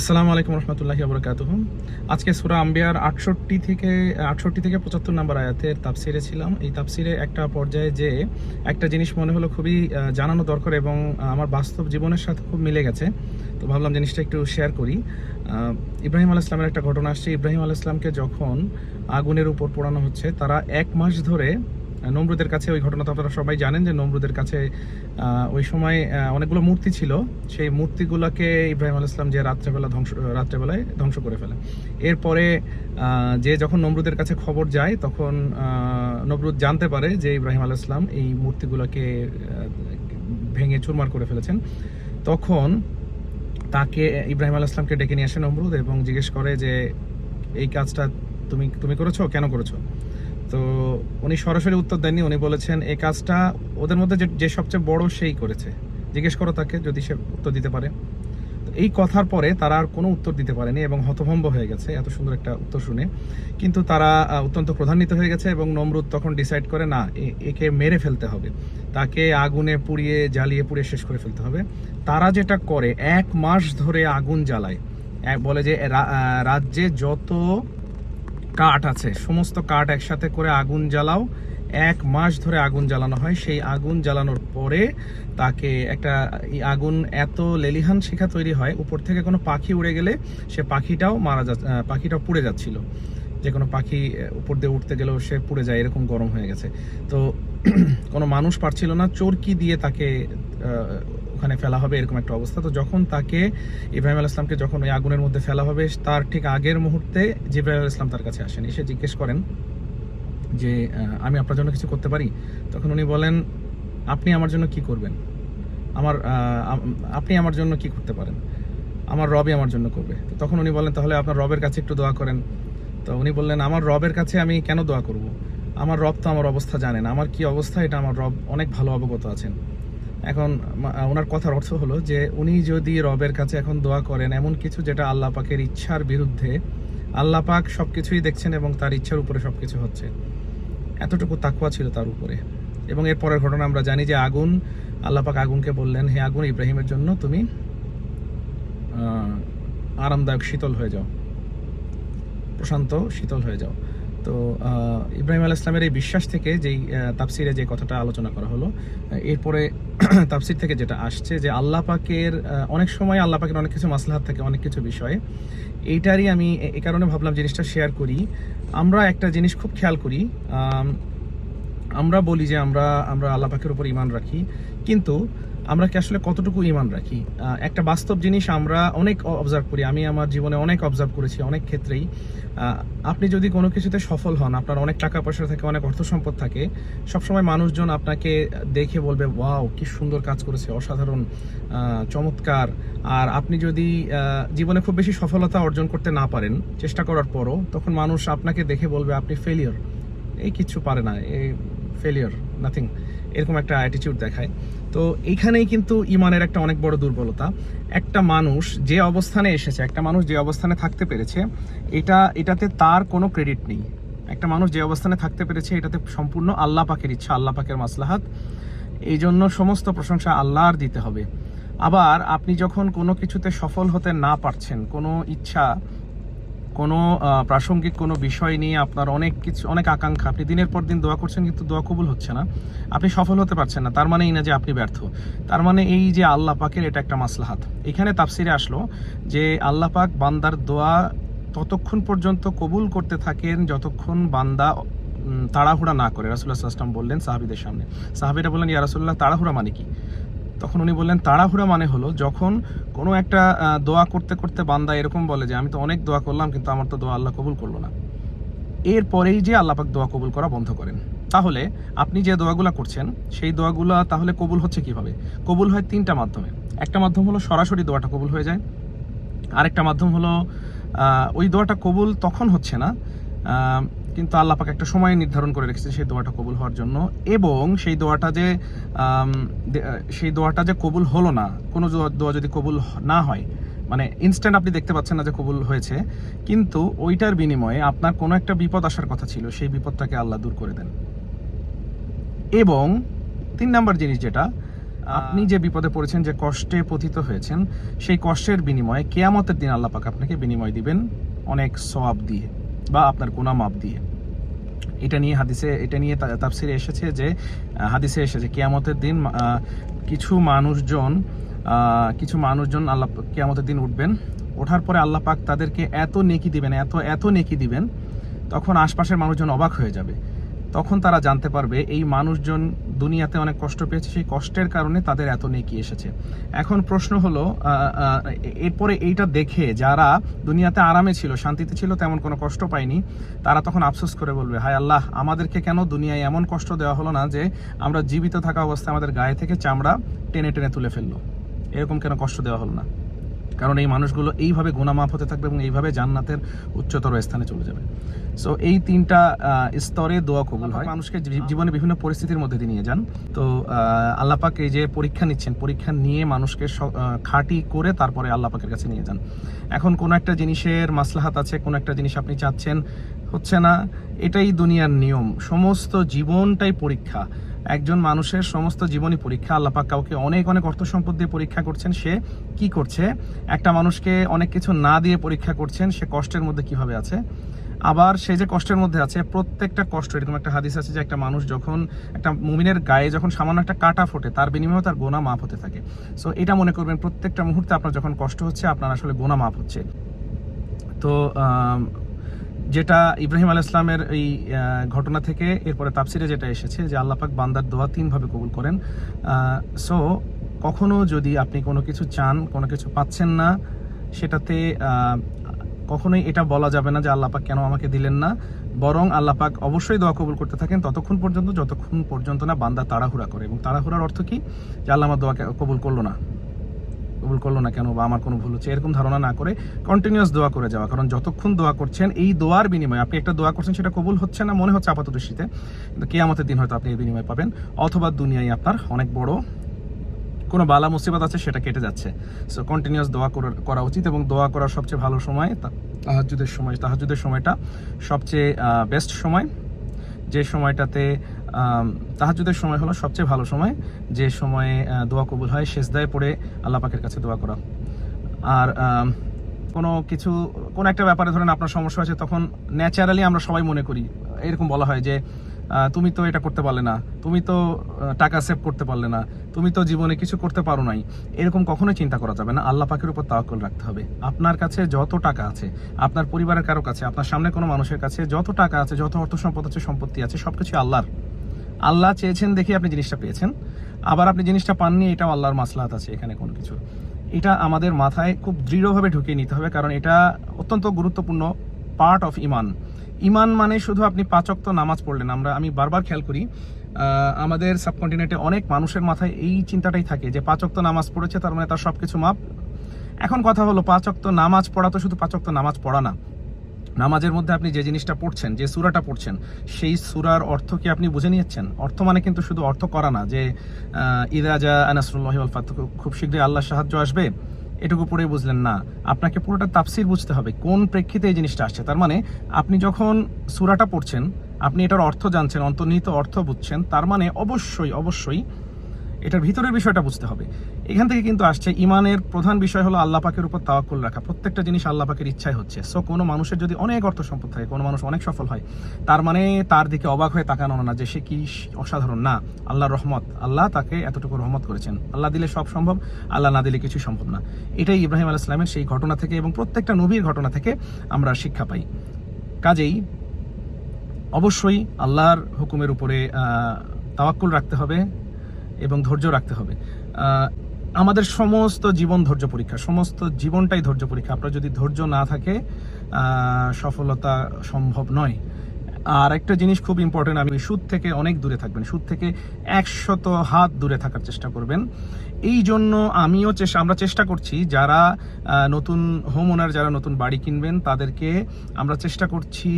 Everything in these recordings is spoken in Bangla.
আসসালামু আলাইকুম রহমতুল্লাহি আবরকাতুহ আজকে সুরা আম্বিয়ার আটষট্টি থেকে আটষট্টি থেকে পঁচাত্তর নম্বর আয়াতের তাপসিরে ছিলাম। এই তাপসিরে একটা পর্যায়ে যে একটা জিনিস মনে হলো খুবই জানানো দরকার এবং আমার বাস্তব জীবনের সাথে খুব মিলে গেছে। তো ভাবলাম জিনিসটা একটু শেয়ার করি। ইব্রাহিম আল ইসলামের একটা ঘটনা আসছে। ইব্রাহিম আল ইসলামকে যখন আগুনের উপর পোড়ানো হচ্ছে, তারা এক মাস ধরে নমরুদের কাছে ওই ঘটনা তো আপনারা সবাই জানেন যে নমরুদের কাছে ওই সময় অনেকগুলো মূর্তি ছিল। সেই মূর্তিগুলোকে ইব্রাহিম আল ইসলাম যে রাত্রেবেলা ধ্বংস, রাত্রেবেলায় ধ্বংস করে ফেলে। এরপরে যে যখন নমরুদের কাছে খবর যায়, তখন নমরুদ জানতে পারে যে ইব্রাহিম আল ইসলাম এই মূর্তিগুলোকে ভেঙে চুরমার করে ফেলেছেন। তখন তাকে ইব্রাহিম আল ইসলামকে ডেকে নিয়ে আসে নমরুদ এবং জিজ্ঞেস করে যে, এই কাজটা তুমি তুমি করেছ? কেন করেছ? তো উনি সরাসরি উত্তর দেননি, উনি বলেছেন এই কাজটা ওদের মধ্যে যে- সবচেয়ে বড় সেই করেছে। জিজ্ঞেস করো তাকে, যদি সে উত্তর দিতে পারে। এই কথার পরে তারা আর কোনো উত্তর দিতে পারেনি এবং হতভম্ব হয়ে গেছে, এত সুন্দর একটা উত্তর শুনে। কিন্তু তারা অত্যন্ত প্রধান্বিত হয়ে গেছে এবং নমরুদ তখন ডিসাইড করে, না একে মেরে ফেলতে হবে। তাকে আগুনে পুড়িয়ে, জ্বালিয়ে পুড়িয়ে শেষ করে ফেলতে হবে। তারা যেটা করে, এক মাস ধরে আগুন জ্বালায়। বলে যে রাজ্যে যত কাঠ আছে। সমস্ত কাঠ একসাথে করে আগুন জ্বালাও। এক মাস ধরে আগুন জ্বালানো হয়। সেই আগুন জ্বালানোর পরে তাকে একটা আগুন এত লেলিহান শিখা তৈরি হয়, উপর থেকে কোনো পাখি উড়ে গেলে সে পাখিটাও মারা যা পাখিটাও পুড়ে যাচ্ছিল। যে কোনো পাখি উপর দিয়ে উঠতে গেলেও সে পুড়ে যায়, এরকম গরম হয়ে গেছে। তো কোনো মানুষ পারছিল না। চরকি দিয়ে তাকে ওখানে ফেলা হবে, এরকম একটা অবস্থা। তো যখন তাকে ইব্রাহিম আল ইসলামকে যখন ওই আগুনের মধ্যে ফেলা হবে, তার ঠিক আগের মুহূর্তে জিব্রাহিম আল ইসলাম তার কাছে আসেন। এসে জিজ্ঞেস করেন যে আমি আপনার জন্য কিছু করতে পারি? তখন উনি বলেন, আপনি আমার জন্য কি করবেন? আমার আপনি আমার জন্য কি করতে পারেন? আমার রবই আমার জন্য করবে। তখন উনি বলেন, তাহলে আপনার রবের কাছে একটু দোয়া করেন। তো উনি বললেন, আমার রবের কাছে আমি কেন দোয়া করব? আমার রব তো আমার অবস্থা জানেন। আমার কি অবস্থা? এটা আমার রব অনেক ভালো অবগত আছেন। এখন ওনার কথার অর্থ হলো যে উনি যদি রবের কাছে এখন দোয়া করেন, এমন কিছু যেটা আল্লাহ পাকের ইচ্ছার বিরুদ্ধে, আল্লাহ পাক সবকিছুই দেখছেন এবং তার ইচ্ছার উপরে সবকিছু হচ্ছে। এতটুকু তাকুয়া ছিল তার উপরে। এবং এর পরের ঘটনা আমরা জানি যে আগুন, আল্লাহ পাক আগুনকে বললেন, হে আগুন ইব্রাহিমের জন্য তুমি আরামদায়ক, শীতল হয়ে যাও। প্রশান্ত, শীতল হয়ে যাও। তো ইব্রাহিম আল ইসলামের এই বিশ্বাস থেকে যেই তাফসিরে যে কথাটা আলোচনা করা হলো এরপরে তাফসির থেকে যেটা আসছে যে আল্লাহ পাকের অনেক সময় আল্লাহ পাকের অনেক কিছু মাসলাহাত থাকে, অনেক কিছু বিষয়ে। এইটারই আমি এ- কারণে ভাবলাম জিনিসটা শেয়ার করি। আমরা একটা জিনিস খুব খেয়াল করি আমরা বলি যে আমরা আমরা আল্লাহ পাকের উপর ইমান রাখি। কিন্তু আমরা কি আসলে কতটুকু ইমান রাখি? একটা বাস্তব জিনিস আমরা অনেক অবজার্ভ করি। আমি আমার জীবনে অনেক অবজার্ভ করেছি অনেক ক্ষেত্রেই। আপনি যদি কোনো কিছুতে সফল হন, আপনার অনেক টাকা পয়সা থাকে, অনেক অর্থ সম্পদ থাকে, সবসময় মানুষজন আপনাকে দেখে বলবে, ওয়াও, কি সুন্দর কাজ করেছে, অসাধারণ চমৎকার। আর আপনি যদি জীবনে খুব বেশি সফলতা অর্জন করতে না পারেন, চেষ্টা করার পরও, তখন মানুষ আপনাকে দেখে বলবে, আপনি ফেলিয়র এই কিচ্ছু পারে না এই ফেলিয়র নাথিং এরকম একটা অ্যাটিটিউড দেখায়। তো এইখানেই কিন্তু ইমানের একটা অনেক বড় দুর্বলতা। একটা মানুষ যে অবস্থানে এসেছে, একটা মানুষ যে অবস্থানে থাকতে পেরেছে, এটা, এটাতে তার কোনো ক্রেডিট নেই। একটা মানুষ যে অবস্থানে থাকতে পেরেছে, এটাতে সম্পূর্ণ আল্লাহ পাকের ইচ্ছা, আল্লাহ পাকের মাসলাহাত। এই জন্য সমস্ত প্রশংসা আল্লাহর দিতে হবে। আবার আপনি যখন কোনো কিছুতে সফল হতে না পারছেন, কোনো ইচ্ছা কোনো প্রাসঙ্গিক কোনো বিষয় নিয়ে আপনার অনেক কিছু, অনেক আকাঙ্ক্ষা, আপনি দিনের পর দিন দোয়া করছেন কিন্তু দোয়া কবুল হচ্ছে না। আপনি সফল হতে পারছেন না, তার মানে এই না যে আপনি ব্যর্থ। তার মানে এই যে আল্লাহ পাকের এটা একটা মাসলাহাত। এখানে তাফসিরে আসলো যে আল্লাহ পাক বান্দার দোয়া ততক্ষণ পর্যন্ত কবুল করতে থাকেন যতক্ষণ বান্দা তাড়াহুড়া না করে। রাসুল্লাহ আসলাম বললেন সাহাবিদের সামনে। সাহাবিরা বললেন, ইয়া রাসুল্লাহ তাড়াহুড়া মানে কি? তখন উনি বললেন, তাড়াহুড়া মানে হলো যখন কোনো একটা দোয়া করতে করতে বান্দা এরকম বলে যে, আমি তো অনেক দোয়া করলাম, কিন্তু আমার তো দোয়া আল্লাহ কবুল করল না। এরপরেই যে আল্লাপাক দোয়া কবুল করা বন্ধ করেন। তাহলে আপনি যে দোয়াগুলা করছেন, সেই দোয়াগুলা তাহলে কবুল হচ্ছে কীভাবে? কবুল হয় তিনটা মাধ্যমে। একটা মাধ্যম হলো সরাসরি দোয়াটা কবুল হয়ে যায়। আরেকটা মাধ্যম হলো ওই দোয়াটা কবুল তখন হচ্ছে না কিন্তু আল্লাহ একটা সময় নির্ধারণ করে রেখেছে সেই দোয়াটা কবুল হওয়ার জন্য। এবং সেই দোয়াটা যে সেই দোয়াটা যে কবুল হলো না, কোনো দোয়া- যদি কবুল না হয় মানে ইনস্ট্যান্ট আপনি দেখতে পাচ্ছেন না যে কবুল হয়েছে, কিন্তু ওইটার বিনিময়ে আপনার কোনো একটা বিপদ আসার কথা ছিল, সেই বিপদটাকে আল্লাহ দূর করে দেন। এবং তিন নাম্বার জিনিস যেটা, আপনি যে বিপদে পড়েছেন, যে কষ্টে পতিত হয়েছেন, সেই কষ্টের বিনিময়ে কেয়ামতের দিন আল্লাহ আপনাকে বিনিময় দিবেন অনেক সওয়াব দিয়ে। বা আপনার কোনা মাপ দিয়ে। এটা নিয়ে হাদিসে, এটা নিয়ে তাফসিরে এসেছে যে হাদিসে এসেছে, কেয়ামতের দিন কিছু মানুষজন কিছু মানুষজন আল্লাহ কেয়ামতের দিন উঠবেন, ওঠার পরে আল্লাহ পাক তাদেরকে এত নেকি দিবেন, এত এত নেকি দিবেন, তখন আশপাশের মানুষজন অবাক হয়ে যাবে। তখন তারা জানতে পারবে এই মানুষজন দুনিয়াতে অনেক কষ্ট পেয়েছে, সেই কষ্টের কারণে তাদের এত নেকি এসেছে। এখন প্রশ্ন হলো এরপরে এইটা দেখে যারা দুনিয়াতে আরামে ছিল, শান্তিতে ছিল, তেমন কোনো কষ্ট পায়নি, তারা তখন আফসোস করে বলবে, হায় আল্লাহ, আমাদেরকে কেন দুনিয়ায় এমন কষ্ট দেওয়া হলো না যে আমরা জীবিত থাকা অবস্থায় আমাদের গায়ে থেকে চামড়া টেনে টেনে তুলে ফেলল? এরকম কেন কষ্ট দেওয়া হলো না? কারণ এই মানুষগুলো এইভাবে গুণামাপ হতে থাকবে এবং এইভাবে জান্নাতের উচ্চতর স্থানে চলে যাবে। সো এই তিনটা স্তরে দোয়া কবুল হয়। মানুষকে জীবনে বিভিন্ন পরিস্থিতির মধ্যে দিয়ে নিয়ে যান। তো আহ, আল্লাহ পাক এই যে পরীক্ষা নিচ্ছেন পরীক্ষা নিয়ে মানুষকে খাঁটি করে তারপরে আল্লাহ পাকের কাছে নিয়ে যান। এখন কোন একটা জিনিসের মাসলাহাত আছে কোন একটা জিনিস আপনি চাচ্ছেন হচ্ছে না এটাই দুনিয়ার নিয়ম। সমস্ত জীবনটাই পরীক্ষা। একজন মানুষের সমস্ত জীবনী পরীক্ষা আল্লাপাক কাউকে অনেক অনেক অর্থ সম্পদ দিয়ে পরীক্ষা করছেন, সে কি করছে? একটা মানুষকে অনেক কিছু না দিয়ে পরীক্ষা করছেন, সে কষ্টের মধ্যে কীভাবে আছে? আবার সে যে কষ্টের মধ্যে আছে, প্রত্যেকটা কষ্ট, এরকম একটা হাদিস আছে যে একটা মানুষ যখন, একটা মুমিনের গায়ে যখন সামান্য একটা কাটা ফোটে, তার বিনিময়ে তার গোনা মাপ হতে থাকে। সো এটা মনে করবেন, প্রত্যেকটা মুহূর্তে আপনার যখন কষ্ট হচ্ছে, আপনার আসলে গোনা মাপ হচ্ছে। তো যেটা ইব্রাহিম আল ইসলামের এই ঘটনা থেকে এরপরে তাপসিরে যেটা এসেছে যে আল্লাপাক বান্দার দোয়া তিনভাবে কবুল করেন। সো কখনো যদি আপনি কোনো কিছু চান, কোনো কিছু পাচ্ছেন না, সেটাতে কখনোই এটা বলা যাবে না যে আল্লাপাক কেন আমাকে দিলেন না। বরং আল্লাপাক অবশ্যই দোয়া কবুল করতে থাকেন ততক্ষণ পর্যন্ত, যতক্ষণ পর্যন্ত না বান্দা তাড়াহুড়া করে। এবং তাড়াহুড়ার অর্থ কি? যে আল্লাহ আমার দোয়া কবুল করল না। কবুল করল না কেন বা আমার কোনো ভুল হচ্ছে, এরকম ধারণা না করে কন্টিনিউয়াস দোয়া করে যাওয়া। কারণ যতক্ষণ দোয়া করছেন, এই দোয়ার বিনিময়ে আপনি একটা দোয়া করছেন, সেটা কবুল হচ্ছে না, মনে হচ্ছে আপাত দৃষ্টিতে কিন্তু কেয়ামতের দিন হয়তো আপনি এই বিনিময় পাবেন, অথবা দুনিয়ায় আপনার অনেক বড় কোনো বালা মুসিবত আছে, সেটা কেটে যাচ্ছে। সো কন্টিনিউয়াস দোয়া করা- উচিত এবং দোয়া করার সবচেয়ে ভালো সময় তা- তাহাজ্জুদের সময়, তাহাজ্জুদের সময়টা সবচেয়ে বেস্ট সময়। যে সময়টাতে আম, তাহাজ্জুদের সময় হলো সবচেয়ে ভালো সময়। যে সময়ে দোয়া কবুল হয় শেষদায় পড়ে আল্লাহ পাকের কাছে দোয়া করা। আর কোনো কিছু কোনো একটা ব্যাপারে ধরেন আপনার সমস্যা আছে তখন ন্যাচারালি আমরা সবাই মনে করি। এরকম বলা হয় যে তুমি তো এটা করতে পারলে না তুমি তো টাকা সেভ করতে পারলে না তুমি তো জীবনে কিছু করতে পারো নাই। এরকম কখনোই চিন্তা করা যাবে না আল্লাহ পাকের উপর তাওয়াক্কুল রাখতে হবে। আপনার কাছে যত টাকা আছে আপনার পরিবারের কারও কাছে আপনার সামনে কোনো মানুষের কাছে যত টাকা আছে যত অর্থ সম্পদ আছে সম্পত্তি আছে সব সবকিছু আল্লাহর। আল্লাহ চেয়েছেন দেখে আপনি জিনিসটা পেয়েছেন। আবার আপনি জিনিসটা পাননি, এটাও আল্লাহর মাসলাহাত আছে এখানে কোনো কিছু। এটা আমাদের মাথায় খুব দৃঢ়ভাবে ঢুকিয়ে নিতে হবে, কারণ এটা অত্যন্ত গুরুত্বপূর্ণ পার্ট অফ ইমান। ইমান মানে শুধু আপনি পাঁচক্ত নামাজ পড়লেন। আমরা, আমি বারবার খেয়াল করি আমাদের সাবকন্টিনেন্টে অনেক মানুষের মাথায় এই চিন্তাটাই থাকে যে পাঁচক্ত নামাজ পড়েছে, তার মানে তার সব কিছু মাপ এখন কথা হলো পাঁচক্ত নামাজ পড়া তো শুধু পাঁচক্ত নামাজ পড়া না। নামাজের মধ্যে আপনি যে জিনিসটা পড়ছেন, যে সুরাটা পড়ছেন, সেই সুরার অর্থ কি আপনি বুঝে নিয়েছেন? অর্থ মানে কিন্তু শুধু অর্থ করা না, যে আনাসরুল্লাহ আল ফাতহ খুব শীঘ্রই আল্লাহ সাহায্য আসবে। এটুকু পড়েই বুঝলেন না। আপনাকে পুরোটা তাফসির বুঝতে হবে, কোন প্রেক্ষিতে এই জিনিসটা আসছে। তার মানে আপনি যখন সুরাটা পড়ছেন, আপনি এটার অর্থ জানছেন, অন্তর্নিহিত অর্থ বুঝছেন, তার মানে অবশ্যই অবশ্যই এটার ভিতরের বিষয়টা বুঝতে হবে। এখান থেকে কিন্তু আসছে, ইমানের প্রধান বিষয় হলো আল্লাহ পাকের উপর তাওয়াক্কুল রাখা। প্রত্যেকটা জিনিস আল্লাহ পাকের ইচ্ছায় হচ্ছে। সো কোনো মানুষের যদি অনেক অর্থ সম্পদ থাকে, কোনো মানুষ অনেক সফল হয়, তার মানে তার দিকে অবাক হয়ে তাকানো না যে সে কি অসাধারণ। না, আল্লাহর রহমত। আল্লাহ তাকে এতটুকু রহমত করেছেন। আল্লাহ দিলে সব সম্ভব, আল্লাহ না দিলে কিছুই সম্ভব না। এটাই ইব্রাহিম আলাহ ইসলামের সেই ঘটনা থেকে এবং প্রত্যেকটা নবীর ঘটনা থেকে আমরা শিক্ষা পাই। কাজেই অবশ্যই আল্লাহর হুকুমের উপরে তাওয়াক্কুল রাখতে হবে। এবং ধৈর্য রাখতে হবে। আমাদের সমস্ত জীবন ধৈর্য পরীক্ষা, সমস্ত জীবনটাই ধৈর্য পরীক্ষা। আপনার যদি ধৈর্য না থাকে সফলতা সম্ভব নয়। আর একটা জিনিস খুব ইম্পর্টেন্ট আমি সুদ থেকে অনেক দূরে থাকবেন। সুদ থেকে একশত হাত দূরে থাকার চেষ্টা করবেন। এই জন্য আমিও চেষ্টা, আমরা চেষ্টা করছি, যারা নতুন হোম ওনার যারা নতুন বাড়ি কিনবেন, তাদেরকে আমরা চেষ্টা করছি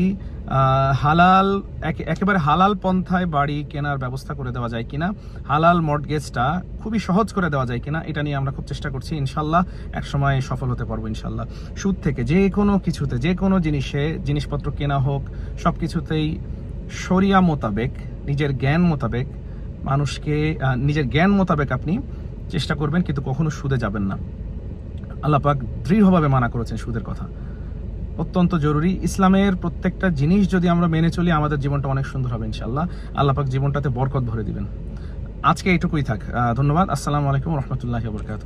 হালাল, একে- একেবারে হালাল পন্থায় বাড়ি কেনার ব্যবস্থা করে দেওয়া যায় কিনা, হালাল মর্টগেজটা খুবই সহজ করে দেওয়া যায় কিনা, এটা নিয়ে আমরা খুব চেষ্টা করছি, ইনশাল্লাহ এক সময় সফল হতে পারব, ইনশাল্লাহ। সুদ থেকে যে কোনো কিছুতে, যে কোনো জিনিসে, জিনিসপত্র কেনা হোক সব কিছুতেই শরিয়া মোতাবেক, নিজের জ্ঞান মোতাবেক মানুষকে নিজের জ্ঞান মোতাবেক আপনি চেষ্টা করবেন, কিন্তু কখনো সুদে যাবেন না। আল্লাহ পাক দৃঢ়ভাবে মানা করেছেন সুদের কথা। অত্যন্ত জরুরি। ইসলামের প্রত্যেকটা জিনিস যদি আমরা মেনে চলি, আমাদের জীবনটা অনেক সুন্দর হবে ইনশাল্লাহ আল্লাহ পাক জীবনটাতে বরকত ভরে দিবেন। আজকে এইটুকুই থাক। ধন্যবাদ। আসসালামু আলাইকুম রহমতুল্লাহ বরকাত